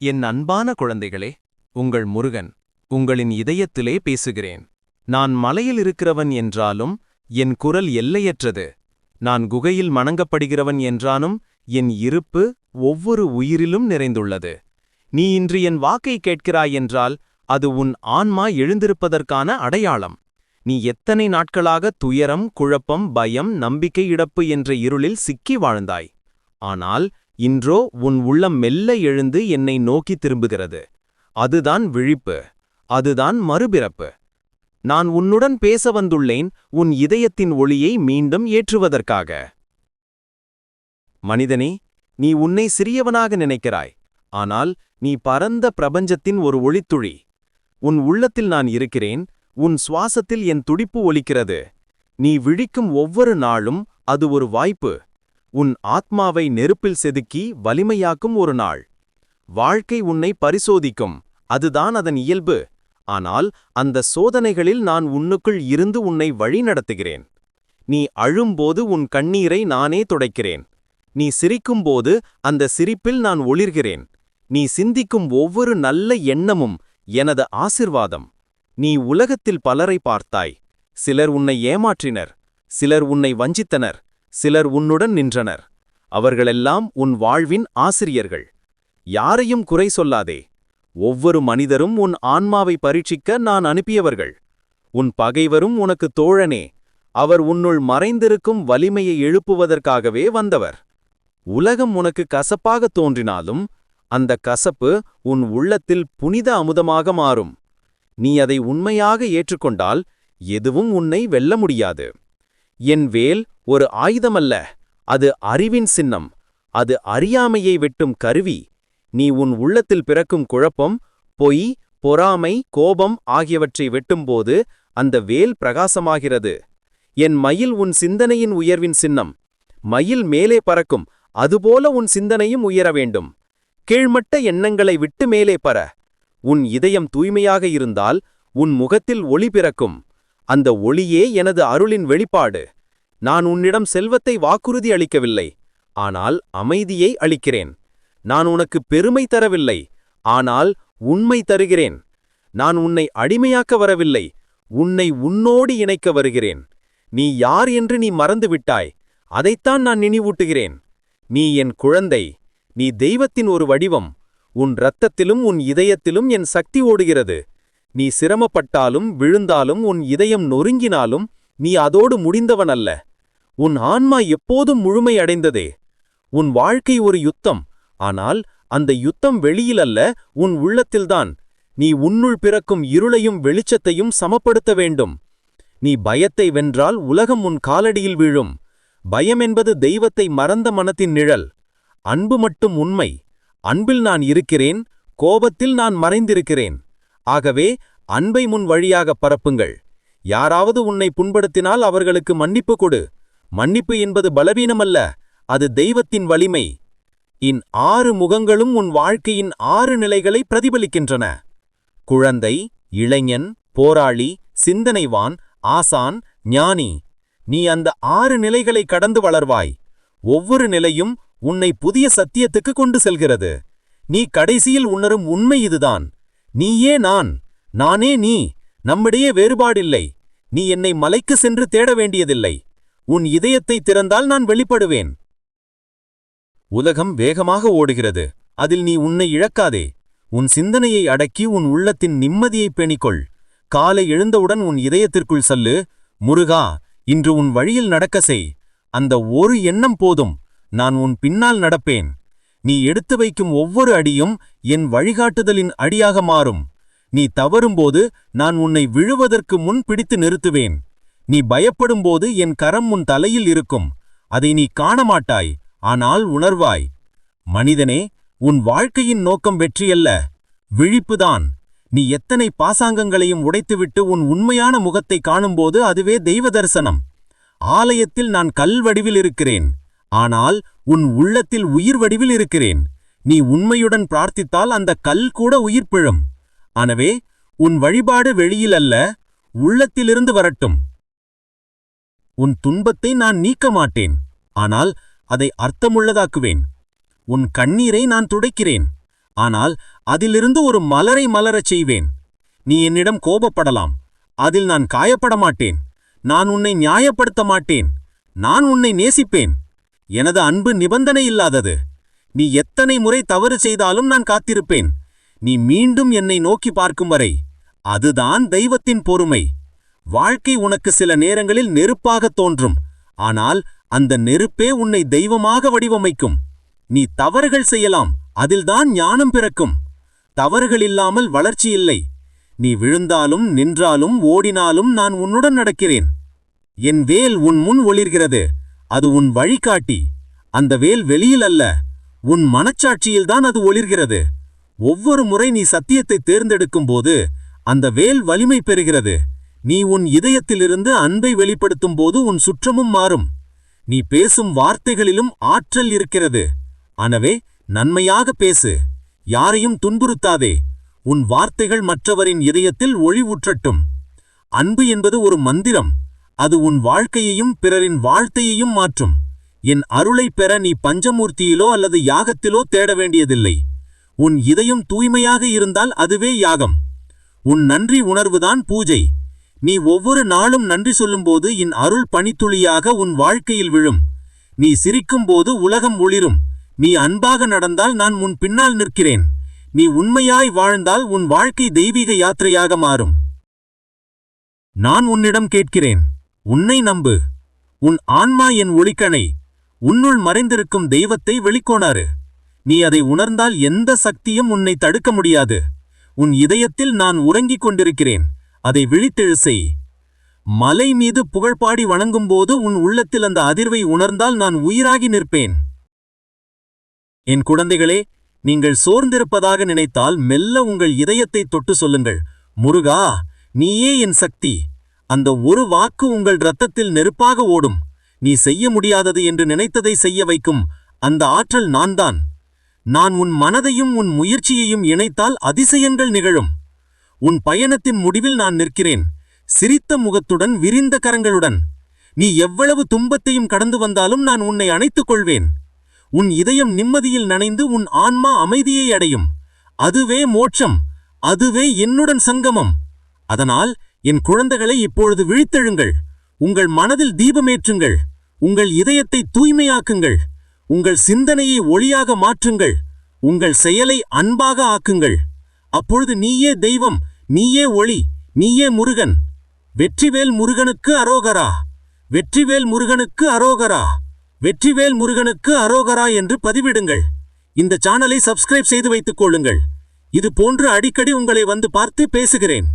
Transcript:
என் அன்பான குழந்தைகளே உங்கள் முருகன் உங்களின் இதயத்திலே பேசுகிறேன். நான் மலையில் இருக்கிறவன் என்றாலும் என் குரல் எல்லையற்றது. நான் குகையில் மணங்கப்படுகிறவன் என்றாலும் என் இருப்பு ஒவ்வொரு உயிரிலும் நிறைந்துள்ளது. நீ இன்று என் வாக்கை கேட்கிறாய் என்றால் அது உன் ஆன்மா எழுந்திருப்பதற்கான அடையாளம். நீ எத்தனை நாட்களாக துயரம் குழப்பம் பயம் நம்பிக்கை இழப்பு என்ற இருளில் சிக்கி வாழ்ந்தாய். ஆனால் இன்றோ உன் உள்ளம் மெல்ல எழுந்து என்னை நோக்கி திரும்புகிறது. அதுதான் விழிப்பு. அதுதான் மறுபிறப்பு. நான் உன்னுடன் பேச வந்துள்ளேன் உன் இதயத்தின் ஒளியை மீண்டும் ஏற்றுவதற்காக. மனிதனே நீ உன்னை சிறியவனாக நினைக்கிறாய். ஆனால் நீ பரந்த பிரபஞ்சத்தின் ஒரு ஒளித்துளி. உன் உள்ளத்தில் நான் இருக்கிறேன் உன் சுவாசத்தில் என் துடிப்பு ஒலிக்கிறது. நீ விழிக்கும் ஒவ்வொரு நாளும் அது ஒரு வாய்ப்பு. உன் ஆத்மாவை நெருப்பில் செதுக்கி வலிமையாக்கும் ஒரு நாள். வாழ்க்கை உன்னை பரிசோதிக்கும். அதுதான் அதன் இயல்பு. ஆனால் அந்த சோதனைகளில் நான் உன்னுக்குள் இருந்து உன்னை வழிநடத்துகிறேன் நீ அழும்போது உன் கண்ணீரை நானே துடைக்கிறேன். நீ சிரிக்கும்போது அந்த சிரிப்பில் நான் ஒளிர்கிறேன். நீ சிந்திக்கும் ஒவ்வொரு நல்ல எண்ணமும் எனது ஆசிர்வாதம். நீ உலகத்தில் பலரை பார்த்தாய். சிலர் உன்னை ஏமாற்றினர். சிலர் உன்னை வஞ்சித்தனர். சிலர் உன்னுடன் நின்றனர். அவர்களெல்லாம் உன் வாழ்வின் ஆசிரியர்கள். யாரையும் குறை சொல்லாதே. ஒவ்வொரு மனிதரும் உன் ஆன்மாவை பரீட்சிக்க நான் அனுப்பியவர்கள். உன் பகைவரும் உனக்கு தோழனே. அவர் உன்னுள் மறைந்திருக்கும் வலிமையை எழுப்புவதற்காகவே வந்தவர். உலகம் உனக்கு கசப்பாக தோன்றினாலும் அந்த கசப்பு உன் உள்ளத்தில் புனித அமுதமாக மாறும். நீ அதை உண்மையாக ஏற்றுக்கொண்டால் எதுவும் உன்னை வெல்ல முடியாது. என் வேல் ஒரு ஆயுதமல்ல அது அறிவின் சின்னம் அது அறியாமையை வெட்டும் கருவி. நீ உன் உள்ளத்தில் பிறக்கும் குழப்பம் பொய் பொறாமை கோபம் ஆகியவற்றை வெட்டும்போது அந்த வேல் பிரகாசமாகிறது. என் மயில் உன் சிந்தனையின் உயர்வின் சின்னம். மயில் மேலே பறக்கும் அதுபோல உன் சிந்தனையும் உயர வேண்டும். கீழ்மட்ட எண்ணங்களை விட்டு மேலே பற உன் இதயம் தூய்மையாக இருந்தால் உன் முகத்தில் ஒளி பிறக்கும். அந்த ஒளியே எனது அருளின் வெளிப்பாடு. நான் உன்னிடம் செல்வத்தை வாக்குறுதி அளிக்கவில்லை ஆனால் அமைதியை அளிக்கிறேன். நான் உனக்கு பெருமை தரவில்லை ஆனால் உண்மை தருகிறேன். நான் உன்னை அடிமையாக்க வரவில்லை உன்னை உன்னோடு இணைக்க வருகிறேன். நீ யார் என்று நீ மறந்துவிட்டாய் அதைத்தான் நான் நினைவூட்டுகிறேன். நீ என் குழந்தை நீ தெய்வத்தின் ஒரு வடிவம் உன் இரத்தத்திலும் உன் இதயத்திலும் என் சக்தி ஓடுகிறது. நீ சிரமப்பட்டாலும் விழுந்தாலும் உன் இதயம் நொறுங்கினாலும் நீ அதோடு முடிந்தவன் அல்ல உன் ஆன்மா எப்போதும் முழுமை அடைந்ததே உன் வாழ்க்கை ஒரு யுத்தம். ஆனால் அந்த யுத்தம் வெளியில் அல்ல உன் உள்ளத்தில்தான். நீ உன்னுள் பிறக்கும் இருளையும் வெளிச்சத்தையும் சமப்படுத்த வேண்டும். நீ பயத்தை வென்றால் உலகம் உன் காலடியில் வீழும். பயம் என்பது தெய்வத்தை மறந்த மனத்தின் நிழல். அன்பு மட்டும் உண்மை. அன்பில் நான் இருக்கிறேன் கோபத்தில் நான் மறைந்திருக்கிறேன். ஆகவே அன்பை முன் வழியாக பரப்புங்கள். யாராவது உன்னை புண்படுத்தினால் அவர்களுக்கு மன்னிப்பு கொடு. மன்னிப்பு என்பது பலவீனமல்ல அது தெய்வத்தின் வலிமை. இன் ஆறு முகங்களும் உன் வாழ்க்கையின் ஆறு நிலைகளை பிரதிபலிக்கின்றன. குழந்தை இளைஞன் போராளி சிந்தனைவான் ஆசான் ஞானி நீ அந்த ஆறு நிலைகளை கடந்து வளர்வாய். ஒவ்வொரு நிலையும் உன்னை புதிய சத்தியத்துக்கு கொண்டு செல்கிறது. நீ கடைசியில் உணரும் உண்மை இதுதான். நீயே நான் நானே நீ நம்மிடையே வேறுபாடில்லை. நீ என்னை மலைக்கு சென்று தேட வேண்டியதில்லை. உன் இதயத்தை திறந்தால் நான் வெளிப்படுவேன். உலகம் வேகமாக ஓடுகிறது. அதில் நீ உன்னை இழக்காதே. உன் சிந்தனையை அடக்கி உன் உள்ளத்தின் நிம்மதியைப் பேணிக்கொள். காலை எழுந்தவுடன் உன் இதயத்திற்குள் சொல்லு. முருகா இன்று உன் வழியில் நடக்க செய். அந்த ஒரு எண்ணம் போதும். நான் உன் பின்னால் நடப்பேன். நீ எடுத்து வைக்கும் ஒவ்வொரு அடியும் என் வழிகாட்டுதலின் அடியாக மாறும். நீ தவறும்போது நான் உன்னை விழுவதற்கு முன் பிடித்து நிறுத்துவேன். நீ பயப்படும்போது என் கரம் உன் தலையில் இருக்கும். அதை நீ காணமாட்டாய் ஆனால் உணர்வாய். மனிதனே உன் வாழ்க்கையின் நோக்கம் வெற்றியல்ல. விழிப்புதான். நீ எத்தனை பாசாங்கங்களையும் உடைத்துவிட்டு உன் உண்மையான முகத்தை காணும்போது அதுவே தெய்வ தரிசனம் ஆலயத்தில் நான் கல் வடிவில் இருக்கிறேன். ஆனால் உன் உள்ளத்தில் உயிர் வடிவில் இருக்கிறேன். நீ உண்மையுடன் பிரார்த்தித்தால் அந்த கல் கூட உயிர் பிழும். எனவே உன் வழிபாடு வெளியில் அல்ல உள்ளத்திலிருந்து வரட்டும். உன் துன்பத்தை நான் நீக்க மாட்டேன். ஆனால் அதை அர்த்தமுள்ளதாக்குவேன். உன் கண்ணீரை நான் துடைக்கிறேன். ஆனால் அதிலிருந்து ஒரு மலரை மலரச் செய்வேன். நீ என்னிடம் கோபப்படலாம். அதில் நான் காயப்பட மாட்டேன். நான் உன்னை நியாயப்படுத்த மாட்டேன். நான் உன்னை நேசிப்பேன். எனது அன்பு நிபந்தனை இல்லாதது. நீ எத்தனை முறை தவறு செய்தாலும் நான் காத்திருப்பேன். நீ மீண்டும் என்னை நோக்கி பார்க்கும் வரை. அதுதான் தெய்வத்தின் பொறுமை. வாழ்க்கை உனக்கு சில நேரங்களில் நெருப்பாக தோன்றும். ஆனால் அந்த நெருப்பே உன்னை தெய்வமாக வடிவமைக்கும். நீ தவறுகள் செய்யலாம் அதில்தான் ஞானம் பிறக்கும். தவறுகள் இல்லாமல் வளர்ச்சி இல்லை. நீ விழுந்தாலும் நின்றாலும் ஓடினாலும் நான் உன்னுடன் நடக்கிறேன். என் வேல் உன் முன் ஒளிர்கிறது அது உன் வழிகாட்டி. அந்த வேல் வெளியில் அல்ல உன் மனச்சாட்சியில்தான் அது ஒளிர்கிறது. ஒவ்வொரு முறை நீ சத்தியத்தை தேர்ந்தெடுக்கும் போது அந்த வேல் வலிமை பெறுகிறது. நீ உன் இதயத்திலிருந்து அன்பை வெளிப்படுத்தும் போது உன் சுற்றமும் மாறும். நீ பேசும் வார்த்தைகளிலும் ஆற்றல் இருக்கிறது. எனவே நன்மையாக பேசு. யாரையும் துன்புறுத்தாதே. உன் வார்த்தைகள் மற்றவரின் இதயத்தில் ஒளிவுற்றட்டும் அன்பு என்பது ஒரு மந்திரம். அது உன் வாழ்க்கையையும் பிறரின் வாழ்த்தையையும் மாற்றும். என் அருளைப் பெற நீ பஞ்சமூர்த்தியிலோ அல்லது யாகத்திலோ தேட வேண்டியதில்லை. உன் இதயம் தூய்மையாக இருந்தால் அதுவே யாகம். உன் நன்றி உணர்வுதான் பூஜை. நீ ஒவ்வொரு நாளும் நன்றி சொல்லும்போது என் அருள் பனித்துளியாக உன் வாழ்க்கையில் விழும். நீ சிரிக்கும்போது உலகம் ஒளிரும். நீ அன்பாக நடந்தால் நான் உன் பின்னால் நிற்கிறேன். நீ உண்மையாய் வாழ்ந்தால் உன் வாழ்க்கை தெய்வீக யாத்திரையாக மாறும். நான் உன்னிடம் கேட்கிறேன். உன்னை நம்பு. உன் ஆன்மா என் ஒளிக்கணை. உன்னுள் மறைந்திருக்கும் தெய்வத்தை வெளிக்கோணாரு நீ அதை உணர்ந்தால் எந்த சக்தியும் உன்னை தடுக்க முடியாது. உன் இதயத்தில் நான் உறங்கிக் கொண்டிருக்கிறேன். அதை விழித்தெழு செய். மலை மீது புகழ்பாடி வணங்கும்போது உன் உள்ளத்தில் அந்த அதிர்வை உணர்ந்தால் நான் உயிராகி நிற்பேன். என் குழந்தைகளே நீங்கள் சோர்ந்திருப்பதாக நினைத்தால் மெல்ல உங்கள் இதயத்தை தொட்டு சொல்லுங்கள். முருகா நீயே என் சக்தி. அந்த ஒரு வாக்கு உங்கள் இரத்தத்தில் நெருப்பாக ஓடும். நீ செய்ய முடியாதது என்று நினைத்ததை செய்ய வைக்கும். அந்த ஆற்றல் நான்தான். நான் உன் மனதையும் உன் முயற்சியையும் இணைத்தால் அதிசயங்கள் நிகழும். உன் பயணத்தின் முடிவில் நான் நிற்கிறேன். சிரித்த முகத்துடன் விரிந்த கரங்களுடன். நீ எவ்வளவு துன்பத்தையும் கடந்து வந்தாலும் நான் உன்னை அணைத்துக் கொள்வேன். உன் இதயம் நிம்மதியில் நனைந்து உன் ஆன்மா அமைதியை அடையும். அதுவே மோட்சம். அதுவே என்னுடன் சங்கமம். அதனால் என் குழந்தைகளை இப்பொழுது விழித்தெழுங்கள். உங்கள் மனதில் தீபமேற்றுங்கள். உங்கள் இதயத்தை தூய்மையாக்குங்கள். உங்கள் சிந்தனையை ஒளியாக மாற்றுங்கள். உங்கள் செயலை அன்பாக ஆக்குங்கள். அப்பொழுது நீயே தெய்வம் நீயே ஒளி நீயே முருகன். வெற்றிவேல் முருகனுக்கு அரோகரா வெற்றிவேல் முருகனுக்கு அரோகரா வெற்றிவேல் முருகனுக்கு அரோகரா என்று பதிவிடுங்கள். இந்த சேனலை சப்ஸ்கிரைப் செய்து வைத்துக் கொள்ளுங்கள். இது போன்று அடிக்கடி உங்களை வந்து பார்த்து பேசுகிறேன்.